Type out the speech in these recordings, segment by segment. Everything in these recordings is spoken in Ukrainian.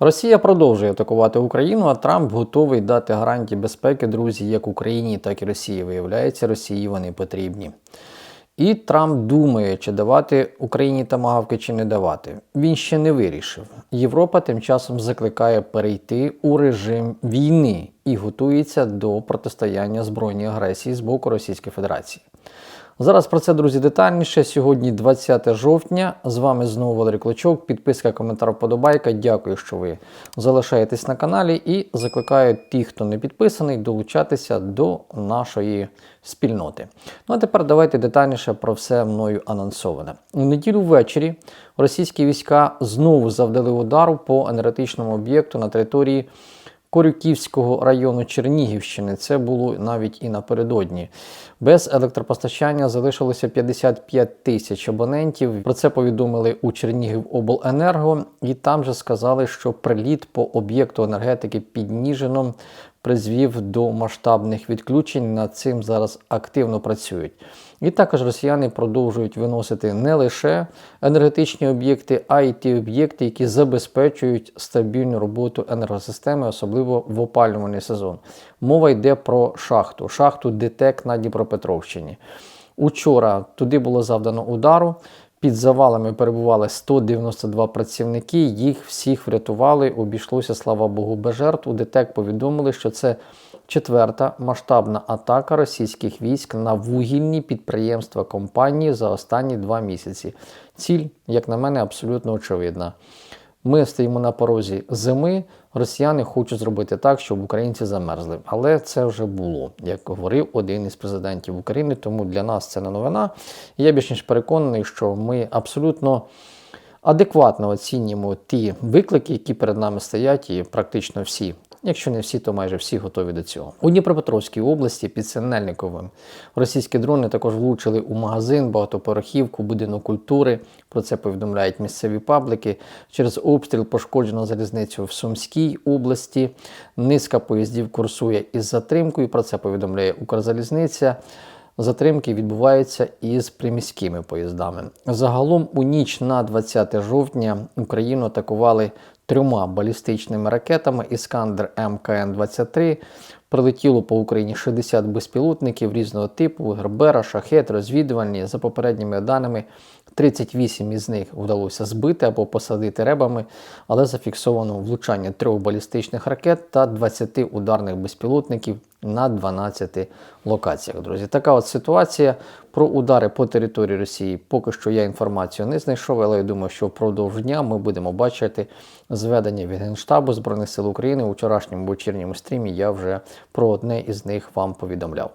Росія продовжує атакувати Україну, а Трамп готовий дати гарантії безпеки, друзі, як Україні, так і Росії. Виявляється, Росії вони потрібні. І Трамп думає, чи давати Україні тамагавки, чи не давати. Він ще не вирішив. Європа тим часом закликає перейти у режим війни і готується до протистояння збройній агресії з боку Російської Федерації. Зараз про це, друзі, детальніше. Сьогодні 20 жовтня. З вами знову Валерій Клочок. Підписка, коментар, вподобайка. Дякую, що ви залишаєтесь на каналі і закликаю тих, хто не підписаний, долучатися до нашої спільноти. Ну а тепер давайте детальніше про все мною анонсоване. У неділю ввечері російські війська знову завдали удару по енергетичному об'єкту на території. Корюківського району Чернігівщини. Це було навіть і напередодні. Без електропостачання залишилося 55 тисяч абонентів. Про це повідомили у Чернігівобленерго, і там же сказали, що приліт по об'єкту енергетики під Ніжином призвів до масштабних відключень. Над цим зараз активно працюють. І також росіяни продовжують виносити не лише енергетичні об'єкти, а й ті об'єкти, які забезпечують стабільну роботу енергосистеми, особливо в опалювальний сезон. Мова йде про шахту, шахту ДТЕК на Дніпропетровщині. Учора туди було завдано удару. Під завалами перебували 192 працівники. Їх всіх врятували. Обійшлося, слава Богу, без жертв. У ДТЕК повідомили, що це четверта масштабна атака російських військ на вугільні підприємства компанії за останні два місяці. Ціль, як на мене, абсолютно очевидна. Ми стоїмо на порозі зими. Росіяни хочуть зробити так, щоб українці замерзли. Але це вже було, як говорив один із президентів України. Тому для нас це не новина. Я більш ніж переконаний, що ми абсолютно адекватно оцінюємо ті виклики, які перед нами стоять, і практично всі. Якщо не всі, то майже всі готові до цього. У Дніпропетровській області під Синельниковим російські дрони також влучили у магазин, багатоповерхівку, будинок культури. Про це повідомляють місцеві пабліки. Через обстріл пошкоджено залізницю в Сумській області. Низка поїздів курсує із затримкою. Про це повідомляє Укрзалізниця. Затримки відбуваються із приміськими поїздами. Загалом у ніч на 20 жовтня Україну атакували трьома балістичними ракетами Іскандер МКН-23. Прилетіло по Україні 60 безпілотників різного типу: Гербера, шахет, розвідувальні. За попередніми даними, 38 із них вдалося збити або посадити ребами, але зафіксовано влучання трьох балістичних ракет та 20 ударних безпілотників на 12 локаціях. Друзі, така от ситуація про удари по території Росії. Поки що я інформацію не знайшов, але я думаю, що впродовж дня ми будемо бачити зведення від Генштабу Збройних сил України у вчорашньому вечірньому стрімі. Я вже про одне із них вам повідомляв.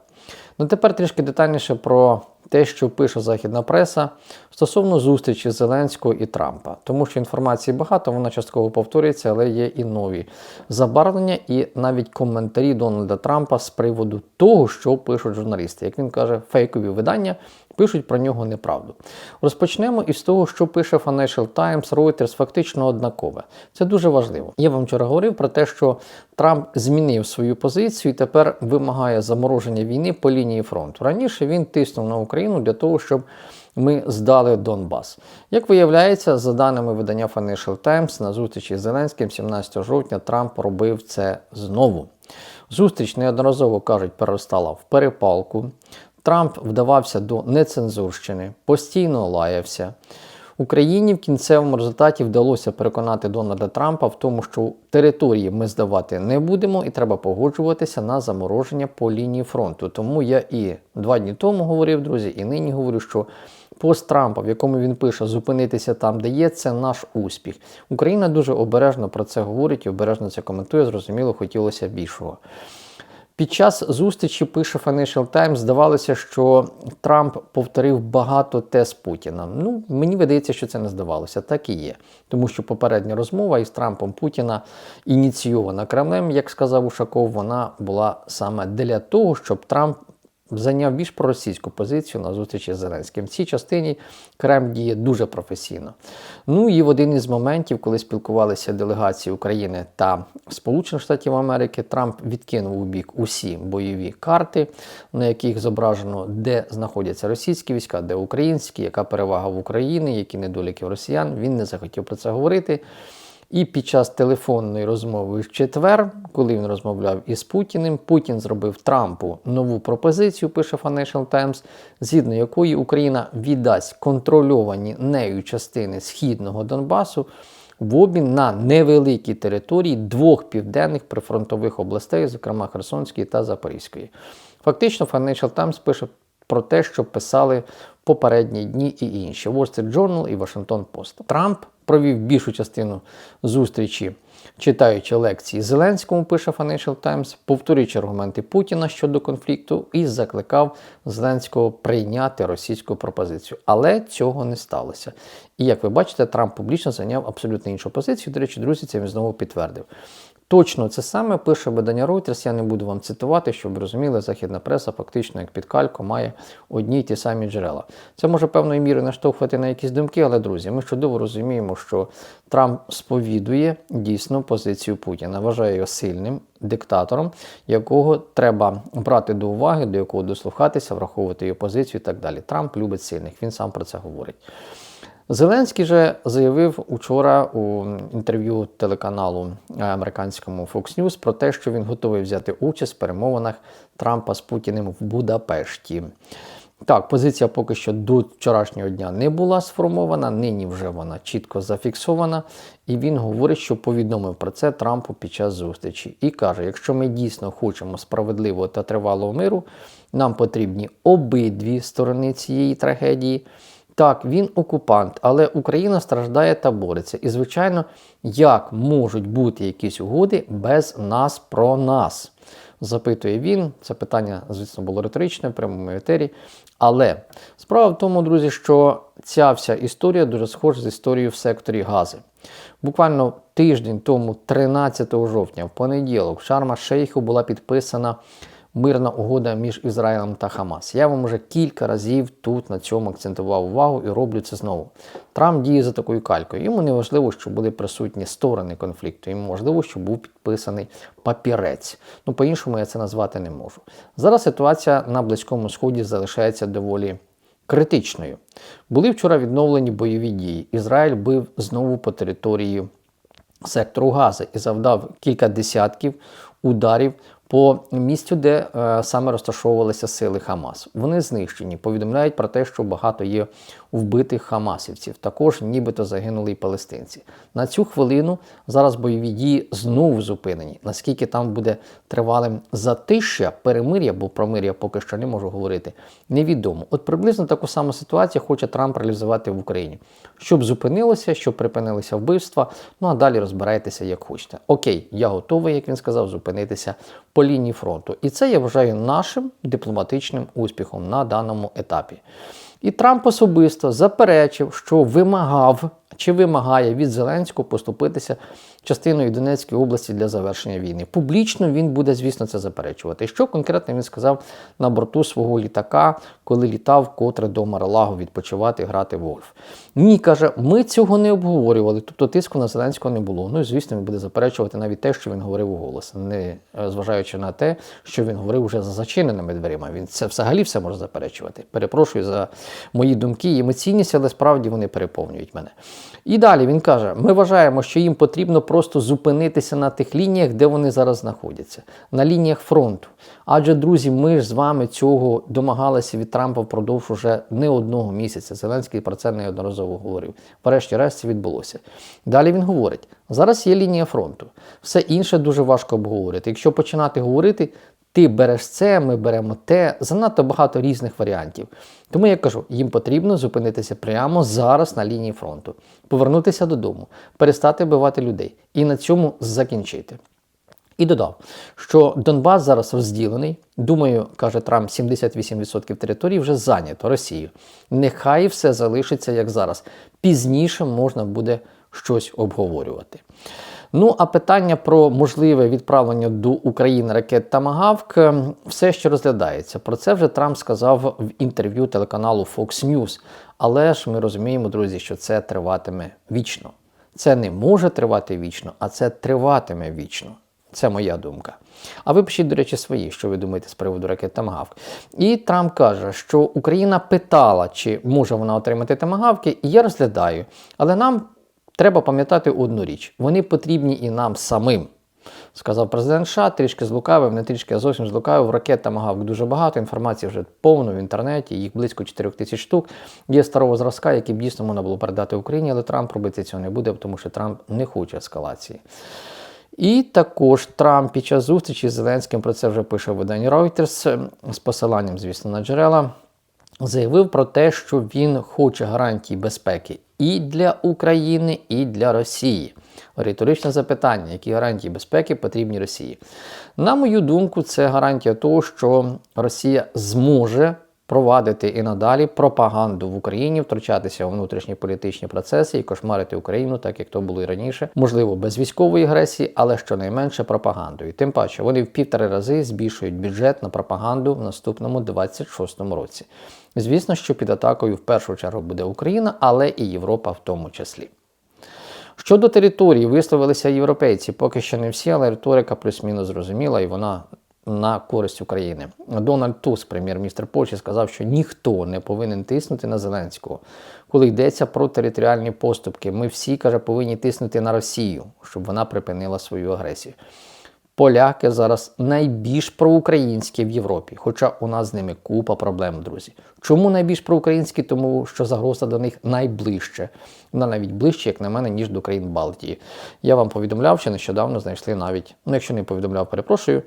Ну тепер трішки детальніше про те, що пише західна преса стосовно зустрічі Зеленського і Трампа, тому що інформації багато, вона частково повторюється, але є і нові забарвлення, і навіть коментарі Дональда Трампа з приводу того, що пишуть журналісти. Як він каже, фейкові видання пишуть про нього неправду. Розпочнемо із того, що пише Financial Times, Reuters, фактично однакове. Це дуже важливо. Я вам вчора говорив про те, що Трамп змінив свою позицію і тепер вимагає замороження війни по лінії фронту. Раніше він тиснув на Україну для того, щоб ми здали Донбас. Як виявляється, за даними видання Financial Times, на зустрічі з Зеленським 17 жовтня Трамп робив це знову. Зустріч неодноразово кажуть, переростала в перепалку. Трамп вдавався до нецензурщини, постійно лаявся. Україні в кінцевому результаті вдалося переконати Дональда Трампа в тому, що території ми здавати не будемо, і треба погоджуватися на замороження по лінії фронту. Тому я і два дні тому говорив, друзі, і нині говорю, що пост Трампа, в якому він пише зупинитися там, де є, це наш успіх. Україна дуже обережно про це говорить і обережно це коментує. Зрозуміло, хотілося більшого. Під час зустрічі пише Financial Times, здавалося, що Трамп повторив багато тез Путіна. Ну, мені видається, що це не здавалося, так і є. Тому що попередня розмова із Трампом Путіна ініційована Кремлем, як сказав Ушаков, вона була саме для того, щоб Трамп зайняв більш проросійську позицію на зустрічі з Зеленським. В цій частині Кремль діє дуже професійно. Ну і в один із моментів, коли спілкувалися делегації України та Сполучених Штатів Америки, Трамп відкинув у бік усі бойові карти, на яких зображено, де знаходяться російські війська, де українські, яка перевага в Україні, які недоліки в росіян. Він не захотів про це говорити. І під час телефонної розмови в четвер, коли він розмовляв із Путіним, Путін зробив Трампу нову пропозицію, пише Financial Times, згідно якої Україна віддасть контрольовані нею частини східного Донбасу в обмін на невеликі території двох південних прифронтових областей, зокрема Херсонської та Запорізької. Фактично, Financial Times пише про те, що писали попередні дні і інші Wall Street Journal і Washington Post. Трамп провів більшу частину зустрічі, читаючи лекції Зеленському, пише Financial Times, повторюючи аргументи Путіна щодо конфлікту і закликав Зеленського прийняти російську пропозицію. Але цього не сталося. І як ви бачите, Трамп публічно зайняв абсолютно іншу позицію. До речі, друзі, це він знову підтвердив. Точно це саме пише видання Reuters, я не буду вам цитувати, щоб розуміли, західна преса фактично як під кальку має одні й ті самі джерела. Це може певною мірою наштовхувати на якісь думки, але друзі, ми чудово розуміємо, що Трамп сповідує дійсно позицію Путіна, вважає його сильним диктатором, якого треба брати до уваги, до якого дослухатися, враховувати його позицію і так далі. Трамп любить сильних, він сам про це говорить. Зеленський же заявив учора у інтерв'ю телеканалу американському Fox News про те, що він готовий взяти участь в перемовинах Трампа з Путіним в Будапешті. Так, позиція поки що до вчорашнього дня не була сформована, нині вже вона чітко зафіксована, і він говорить, що повідомив про це Трампу під час зустрічі. І каже: якщо ми дійсно хочемо справедливого та тривалого миру, нам потрібні обидві сторони цієї трагедії. Так, він окупант, але Україна страждає та бореться. І, звичайно, як можуть бути якісь угоди без нас про нас? Запитує він. Це питання, звісно, було риторичне в прямому етері. Але справа в тому, друзі, що ця вся історія дуже схожа з історією в секторі гази. Буквально тиждень тому, 13 жовтня, в понеділок, в Шарма Шейху була підписана мирна угода між Ізраїлем та Хамас. Я вам вже кілька разів тут на цьому акцентував увагу і роблю це знову. Трамп діє за такою калькою. Йому не важливо, що були присутні сторони конфлікту. Йому важливо, щоб був підписаний папірець. Ну, по-іншому я це назвати не можу. Зараз ситуація на Близькому Сході залишається доволі. Критичною були вчора відновлені бойові дії. Ізраїль бив знову по території сектору Гази і завдав кілька десятків ударів по місцю, де е, саме розташовувалися сили Хамас. Вони знищені. Повідомляють про те, що багато є вбитих хамасівців. Також нібито загинули і палестинці. На цю хвилину зараз бойові дії знову зупинені. Наскільки там буде тривалим затишя, перемир'я, бо про мир я поки що не можу говорити, невідомо. От приблизно таку саму ситуацію хоче Трамп реалізувати в Україні, щоб зупинилося, щоб припинилися вбивства. Ну а далі розбирайтеся, як хочете. Окей, я готовий, як він сказав, зупинитися по лінії фронту. І це я вважаю нашим дипломатичним успіхом на даному етапі. І Трамп особисто заперечив, що вимагав чи вимагає від Зеленського поступитися частиною Донецької області для завершення війни. Публічно він буде, звісно, це заперечувати. Що конкретно він сказав на борту свого літака, коли літав котре до Маралагу відпочивати, грати в гольф? Ні, каже, ми цього не обговорювали, тобто тиску на Зеленського не було. Ну і звісно, він буде заперечувати навіть те, що він говорив у голос, не е, зважаючи на те, що він говорив вже за зачиненими дверима. Він це взагалі все може заперечувати. Перепрошую за мої думки і емоційність, але справді вони переповнюють мене. І далі він каже: ми вважаємо, що їм потрібно просто зупинитися на тих лініях, де вони зараз знаходяться, на лініях фронту. Адже, друзі, ми ж з вами цього домагалися від Трампа впродовж уже не одного місяця. Зеленський про це неодноразово говорив. Врешті-решт це відбулося. Далі він говорить: зараз є лінія фронту. Все інше дуже важко обговорити. Якщо починати говорити, ти береш це, ми беремо те, занадто багато різних варіантів. Тому я кажу, їм потрібно зупинитися прямо зараз на лінії фронту, повернутися додому, перестати вбивати людей і на цьому закінчити. І додав, що Донбас зараз розділений. Думаю, каже Трамп, 78% території вже зайнято Росією. Нехай все залишиться як зараз. Пізніше можна буде щось обговорювати. Ну, а питання про можливе відправлення до України ракет Тамагавк все ще розглядається. Про це вже Трамп сказав в інтерв'ю телеканалу Fox News. Але ж ми розуміємо, друзі, що це триватиме вічно. Це не може тривати вічно, а це триватиме вічно. Це моя думка. А ви пишіть, до речі, свої, що ви думаєте з приводу ракет Тамагавк. І Трамп каже, що Україна питала, чи може вона отримати Тамагавки, і я розглядаю. Але нам Треба пам'ятати одну річ: вони потрібні і нам самим. Сказав президент США, трішки злукавив, не трішки, а зовсім злукавив. Ракет Тамагавк дуже багато, інформації вже повно в інтернеті, їх близько 4 тисяч штук. Є старого зразка, які б дійсно можна було передати Україні, але Трамп робити цього не буде, тому що Трамп не хоче ескалації. І також Трамп під час зустрічі з Зеленським про це вже пише видання Reuters з посиланням, звісно, на джерела. Заявив про те, що він хоче гарантій безпеки і для України, і для Росії. Риторичне запитання, які гарантії безпеки потрібні Росії. На мою думку, це гарантія того, що Росія зможе провадити і надалі пропаганду в Україні, втручатися у внутрішні політичні процеси і кошмарити Україну, так як то було і раніше, можливо, без військової агресії, але щонайменше пропагандою. Тим паче вони в півтори рази збільшують бюджет на пропаганду в наступному 26-му році. Звісно, що під атакою в першу чергу буде Україна, але і Європа в тому числі. Щодо території, висловилися європейці, поки що не всі, але риторика плюс-мінус зрозуміла, і вона на користь України. Дональд Туск, прем'єр-міністр Польщі, сказав, що ніхто не повинен тиснути на Зеленського. Коли йдеться про територіальні поступки, ми всі каже, повинні тиснути на Росію, щоб вона припинила свою агресію. Поляки зараз найбільш проукраїнські в Європі, хоча у нас з ними купа проблем, друзі. Чому найбільш проукраїнські? Тому що загроза до них найближче. Вона навіть ближче, як на мене, ніж до країн Балтії. Я вам повідомляв, що нещодавно знайшли навіть, ну якщо не повідомляв, перепрошую,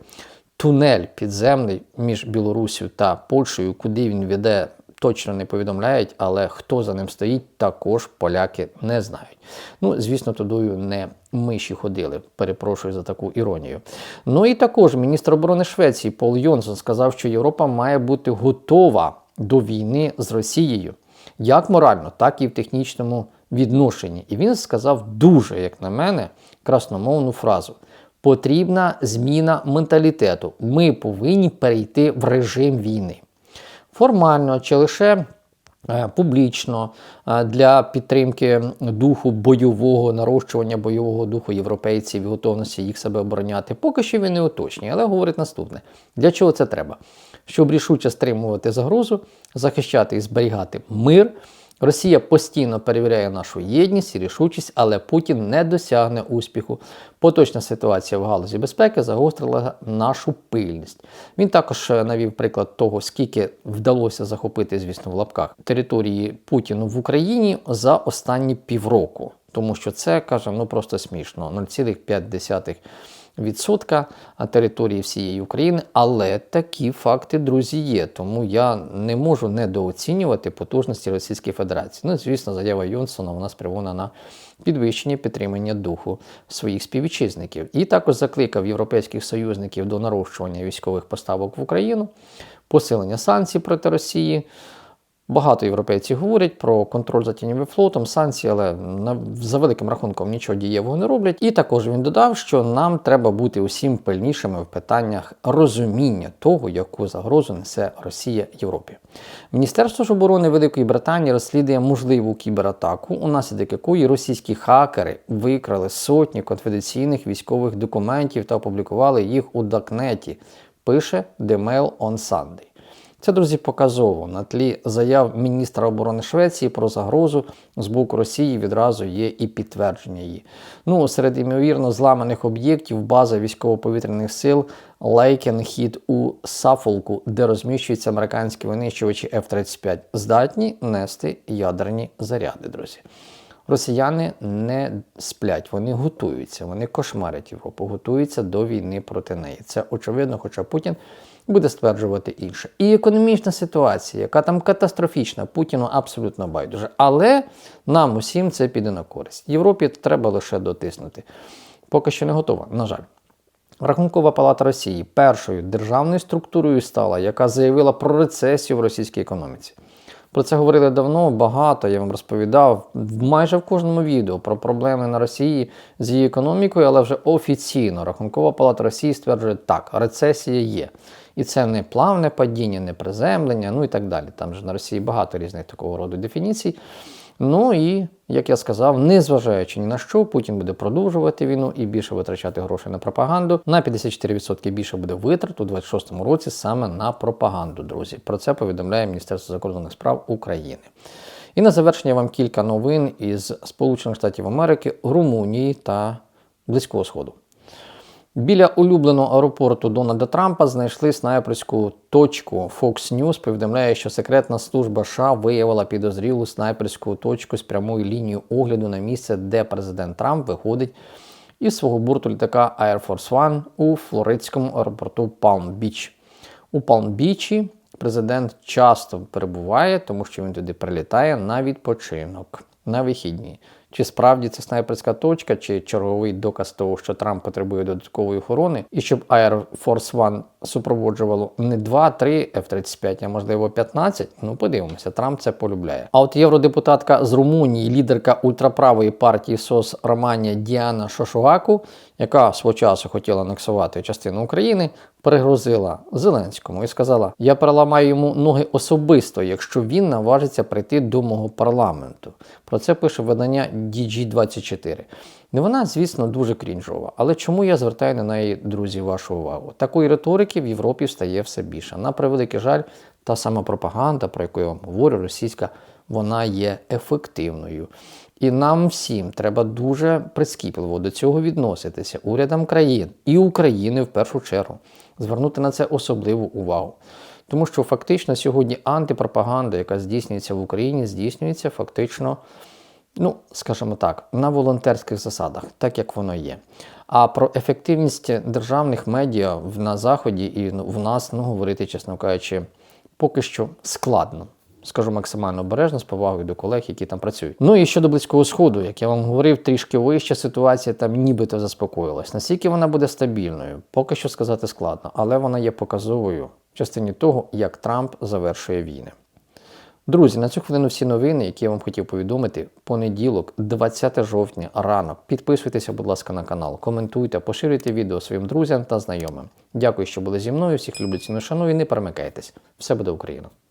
тунель підземний між Білорусію та Польщею, куди він веде. Точно не повідомляють, але хто за ним стоїть, також поляки не знають. Ну, звісно, тудою не миші ходили. Перепрошую за таку іронію. Ну і також міністр оборони Швеції Пол Йонсон сказав, що Європа має бути готова до війни з Росією, як морально, так і в технічному відношенні. І він сказав дуже, як на мене, красномовну фразу. Потрібна зміна менталітету. Ми повинні перейти в режим війни. Формально чи лише е, публічно е, для підтримки духу бойового нарощування бойового духу європейців і готовності їх себе обороняти, поки що він не уточнює, але говорить наступне: для чого це треба? Щоб рішуче стримувати загрозу, захищати і зберігати мир. Росія постійно перевіряє нашу єдність і рішучість, але Путін не досягне успіху. Поточна ситуація в галузі безпеки загострила нашу пильність. Він також е, навів приклад того, скільки вдалося захопити, звісно, в лапках території Путіну в Україні за останні півроку. Тому що це каже, ну просто смішно: 0,5 відсотка території всієї України, але такі факти, друзі, є. Тому я не можу недооцінювати потужності Російської Федерації. Ну, звісно, заява Йонсона вона спрямована на підвищення підтримання духу своїх співвітчизників. І також закликав європейських союзників до нарощування військових поставок в Україну, посилення санкцій проти Росії. Багато європейців говорять про контроль за тіньовим флотом, санкції, але за великим рахунком нічого дієвого не роблять. І також він додав, що нам треба бути усім пильнішими в питаннях розуміння того, яку загрозу несе Росія Європі. Міністерство ж оборони Великої Британії розслідує можливу кібератаку, унаслідок якої російські хакери викрали сотні конфіденційних військових документів та опублікували їх у Дакнеті. Пише The Mail on Sunday. Це, друзі, показово на тлі заяв міністра оборони Швеції про загрозу з боку Росії відразу є і підтвердження її. Ну, серед імовірно зламаних об'єктів база військово-повітряних сил Лейкенхід у Сафолку, де розміщуються американські винищувачі F-35, здатні нести ядерні заряди, друзі. Росіяни не сплять, вони готуються, вони кошмарять Європу, готуються до війни проти неї. Це очевидно, хоча Путін буде стверджувати інше. І економічна ситуація, яка там катастрофічна, Путіну абсолютно байдуже. Але нам усім це піде на користь. Європі треба лише дотиснути. Поки що не готова, на жаль. Рахункова палата Росії першою державною структурою стала, яка заявила про рецесію в російській економіці. Про це говорили давно, багато. Я вам розповідав майже в кожному відео про проблеми на Росії з її економікою, але вже офіційно Рахункова палата Росії стверджує, так, рецесія є. І це не плавне падіння, не приземлення, ну і так далі. Там же на Росії багато різних такого роду дефініцій. Ну і, як я сказав, незважаючи ні на що, Путін буде продовжувати війну і більше витрачати грошей на пропаганду. На 54% більше буде витрат у 26-му році саме на пропаганду, друзі. Про це повідомляє Міністерство закордонних справ України. І на завершення вам кілька новин із Сполучених Штатів Америки, Румунії та Близького Сходу. Біля улюбленого аеропорту Дональда Трампа знайшли снайперську точку. Fox News повідомляє, що секретна служба США виявила підозрілу снайперську точку з прямою лінією огляду на місце, де президент Трамп виходить із свого борту літака Air Force One у флоридському аеропорту Палм-Біч. У Палм-Бічі президент часто перебуває, тому що він туди прилітає на відпочинок, на вихідні. Чи справді це снайперська точка, чи черговий доказ того, що Трамп потребує додаткової охорони, і щоб Air Force One супроводжувало не 2-3 F-35, а можливо 15, ну подивимося, Трамп це полюбляє. А от євродепутатка з Румунії, лідерка ультраправої партії СОС Романія Діана Шошуаку, яка свого часу хотіла анексувати частину України, пригрозила Зеленському і сказала: Я переламаю йому ноги особисто, якщо він наважиться прийти до мого парламенту. Про це пише видання DG24. Не вона, звісно, дуже крінжова, але чому я звертаю на неї, друзі, вашу увагу? Такої риторики в Європі стає все більше. На превеликий жаль, та сама пропаганда, про яку я вам говорю, російська, вона є ефективною. І нам всім треба дуже прискіпливо до цього відноситися, урядам країн і України в першу чергу, звернути на це особливу увагу. Тому що фактично сьогодні антипропаганда, яка здійснюється в Україні, здійснюється фактично, ну, скажімо так, на волонтерських засадах, так як воно є. А про ефективність державних медіа на Заході і в нас, ну, говорити, чесно кажучи, поки що складно. Скажу максимально обережно з повагою до колег, які там працюють. Ну і щодо близького сходу, як я вам говорив, трішки вища ситуація там нібито заспокоїлась. Наскільки вона буде стабільною, поки що сказати складно, але вона є показовою в частині того, як Трамп завершує війни. Друзі, на цю хвилину всі новини, які я вам хотів повідомити. Понеділок, 20 жовтня, ранок. Підписуйтеся, будь ласка, на канал, коментуйте, поширюйте відео своїм друзям та знайомим. Дякую, що були зі мною. Всіх люблю ціну шаную. Не перемикайтесь. Все буде Україна!